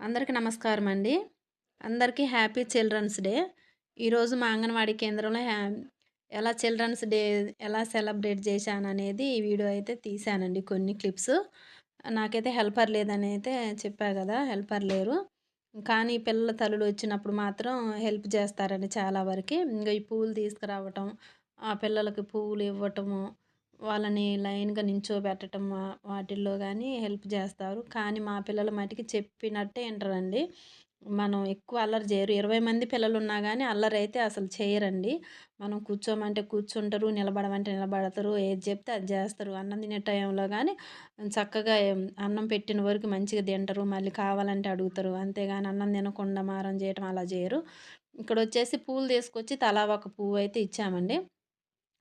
అందరికీ నమస్కారం అండి. అందరికీ హ్యాపీ చిల్డ్రన్స్ డే. ఈరోజు మా అంగన్వాడీ కేంద్రంలో హ్యా ఎలా చిల్డ్రన్స్ డే ఎలా సెలబ్రేట్ చేశాను అనేది ఈ వీడియో అయితే తీశానండి కొన్ని క్లిప్స్. నాకైతే హెల్పర్ లేదని అయితే చెప్పా కదా హెల్పర్ లేరు. కానీ పిల్లల తల్లులు వచ్చినప్పుడు మాత్రం హెల్ప్ చేస్తారండి చాలా వరకు. ఇంకా ఈ పువ్వులు తీసుకురావటం ఆ పిల్లలకి పువ్వులు ఇవ్వటము వాళ్ళని లైన్గా నించోబెట్టడం వాటిల్లో కానీ హెల్ప్ చేస్తారు. కానీ మా పిల్లల మటుకి చెప్పినట్టే వింటారండి. మనం ఎక్కువ అల్లరి చేయరు. ఇరవై మంది పిల్లలు ఉన్నా కానీ అల్లరి అయితే అసలు చేయరండి. మనం కూర్చోమంటే కూర్చుంటారు నిలబడమంటే నిలబడతారు. ఏది చెప్తే అది చేస్తారు. అన్నం తినే టైంలో కానీ చక్కగా అన్నం పెట్టిన వరకు మంచిగా తింటారు. మళ్ళీ కావాలంటే అడుగుతారు. అంతేగాని అన్నం తినకుండా మారం చేయటం అలా చేయరు. ఇక్కడ వచ్చేసి పూలు తీసుకొచ్చి తలా ఒక పువ్వు అయితే ఇచ్చామండి.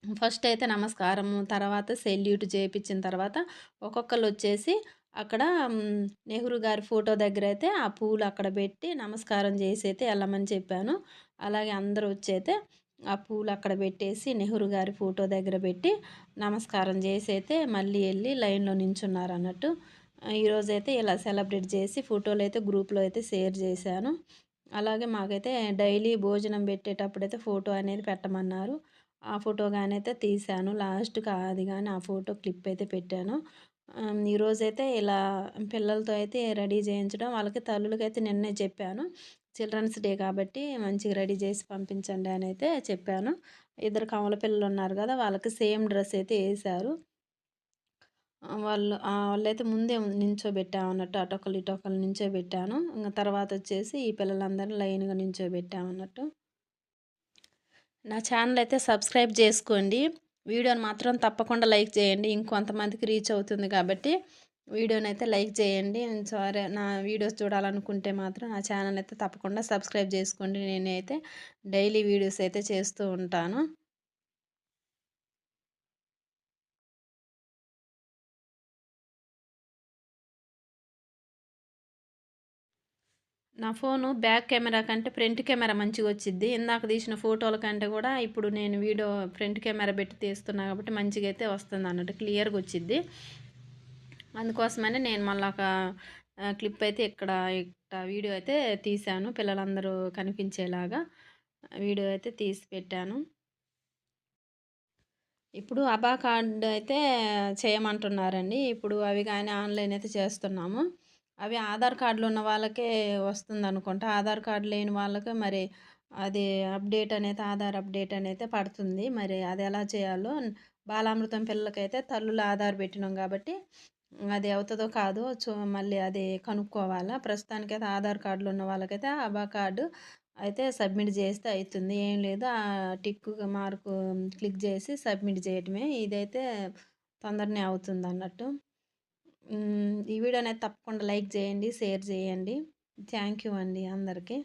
ఫస్ట్ అయితే నమస్కారము తర్వాత సెల్యూట్ చేయించిన తర్వాత ఒక్కొక్కరు వచ్చేసి అక్కడ నెహ్రూ గారి ఫోటో దగ్గర అయితే ఆ పూలు అక్కడ పెట్టి నమస్కారం చేసి అయితే వెళ్ళమని చెప్పాను. అలాగే అందరూ వచ్చైతే ఆ పూలు అక్కడ పెట్టేసి నెహ్రూ గారి ఫోటో దగ్గర పెట్టి నమస్కారం చేసి అయితే మళ్ళీ వెళ్ళి లైన్లో నించున్నారు అన్నట్టు ఈరోజైతే ఇలా సెలబ్రేట్ చేసి ఫోటోలు అయితే గ్రూప్లో అయితే షేర్ చేశాను. అలాగే మాకైతే డైలీ భోజనం పెట్టేటప్పుడు అయితే ఫోటో అనేది పెట్టమన్నారు. ఆ ఫోటో కానీ అయితే తీశాను లాస్ట్కి అది కానీ ఆ ఫోటో క్లిప్ అయితే పెట్టాను. ఈరోజైతే ఇలా పిల్లలతో అయితే రెడీ చేయించడం వాళ్ళకి తల్లులకి అయితే నిన్నే చెప్పాను. చిల్డ్రన్స్ డే కాబట్టి మంచిగా రెడీ చేసి పంపించండి అని అయితే చెప్పాను. ఇద్దరు కమల పిల్లలు ఉన్నారు కదా వాళ్ళకి సేమ్ డ్రెస్ అయితే వేశారు వాళ్ళు వాళ్ళైతే ముందే నించోబెట్టామన్నట్టు అటొకరు ఇటొకరు నించోబెట్టాను. ఇంకా తర్వాత వచ్చేసి ఈ పిల్లలందరినీ లైన్గా నించోబెట్టామన్నట్టు నా ఛానల్ అయితే సబ్స్క్రైబ్ చేసుకోండి. వీడియోని మాత్రం తప్పకుండా లైక్ చేయండి. ఇంకొంతమందికి రీచ్ అవుతుంది కాబట్టి వీడియోని అయితే లైక్ చేయండి. సారీ నా వీడియోస్ చూడాలనుకుంటే మాత్రం నా ఛానల్ అయితే తప్పకుండా సబ్స్క్రైబ్ చేసుకోండి. నేనైతే డైలీ వీడియోస్ అయితే చేస్తూ ఉంటాను. నా ఫోను బ్యాక్ కెమెరా కంటే ఫ్రంట్ కెమెరా మంచిగా వచ్చింది ఇందాక తీసిన ఫోటోల కంటే కూడా ఇప్పుడు నేను వీడియో ఫ్రంట్ కెమెరా పెట్టి తీస్తున్నా కాబట్టి మంచిగా అయితే వస్తుంది అన్నట్టు క్లియర్గా వచ్చింది అందుకోసమని నేను మళ్ళీ ఒక క్లిప్ అయితే ఇక్కడ ఇక్కడ వీడియో అయితే తీశాను. పిల్లలందరూ కనిపించేలాగా వీడియో అయితే తీసి పెట్టాను. ఇప్పుడు అబా కార్డ్ అయితే చేయమంటున్నారండి. ఇప్పుడు అవి కానీ ఆన్లైన్ అయితే చేస్తున్నాము. అవి ఆధార్ కార్డులు ఉన్న వాళ్ళకే వస్తుంది అనుకుంటా ఆధార్ కార్డు లేని వాళ్ళకి మరి అది అప్డేట్ అనేది ఆధార్ అప్డేట్ అనేది పడుతుంది. మరి అది ఎలా చేయాలో బాలామృతం పిల్లలకైతే తల్లులు ఆధార్ పెట్టినాం కాబట్టి అది అవుతుందో కాదో చూ మళ్ళీ అది కనుక్కోవాలా. ప్రస్తుతానికైతే ఆధార్ కార్డులు ఉన్న వాళ్ళకైతే ఆభా కార్డు అయితే సబ్మిట్ చేస్తే అవుతుంది ఏం లేదు ఆ టిక్ మార్కు క్లిక్ చేసి సబ్మిట్ చేయటమే. ఇదైతే తొందరనే అవుతుంది అన్నట్టు. ఈ వీడియో అనేది తప్పకుండా లైక్ చేయండి షేర్ చేయండి. థ్యాంక్ యూ అండి అందరికీ.